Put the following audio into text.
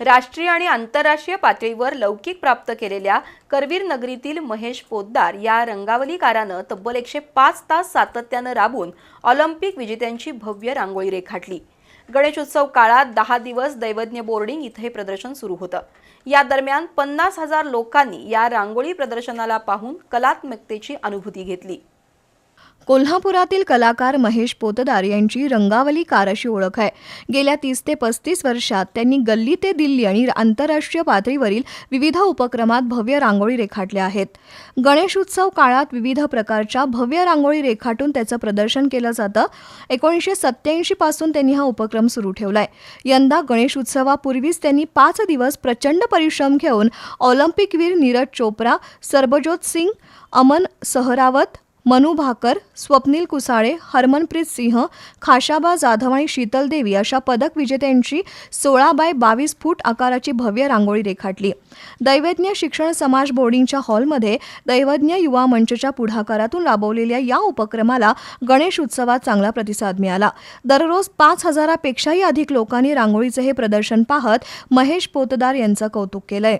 राष्ट्रीय आणि आंतरराष्ट्रीय पातळीवर लौकिक प्राप्त केलेल्या करवीर नगरीतील महेश पोद्दार या रंगावलीकारानं तब्बल एकशे पाच तास सातत्यानं राबून ऑलिम्पिक विजेत्यांची भव्य रांगोळी रेखाटली. गणेशोत्सव काळात दहा दिवस दैवज्ञ बोर्डिंग इथं हे प्रदर्शन सुरू होतं. या दरम्यान पन्नास हजार लोकांनी या रांगोळी प्रदर्शनाला पाहून कलात्मकतेची अनुभूती घेतली. कोल्हापुरातील कलाकार महेश पोतदार यांची रंगावली कार अशी ओळख आहे. गेल्या तीस ते पस्तीस वर्षात त्यांनी गल्ली ते दिल्ली आणि आंतरराष्ट्रीय पातळीवरील विविध उपक्रमात भव्य रांगोळी रेखाटल्या आहेत. गणेश उत्सव काळात विविध प्रकारच्या भव्य रांगोळी रेखाटून त्याचं प्रदर्शन केलं जातं. एकोणीसशे सत्याऐंशी पासून त्यांनी हा उपक्रम सुरू ठेवलाय. यंदा गणेश उत्सवापूर्वीच त्यांनी पाच दिवस प्रचंड परिश्रम घेऊन ऑलिम्पिकवीर नीरज चोप्रा सरबजोत सिंग अमन सहरावत मनू भाकर स्वप्नील कुसाळे हरमनप्रीत सिंह खाशाबा जाधव आणि शीतल देवी अशा पदक विजेत्यांची सोळा बाय बावीस फूट आकाराची भव्य रांगोळी रेखाटली. दैवज्ञ शिक्षण समाज बोर्डिंगच्या हॉलमध्ये दैवज्ञ युवा मंचच्या पुढाकारातून राबवलेल्या या उपक्रमाला गणेश उत्सवात चांगला प्रतिसाद मिळाला. दररोज पाच हजारापेक्षाही अधिक लोकांनी रांगोळीचं हे प्रदर्शन पाहत महेश पोतदार यांचं कौतुक केलंय.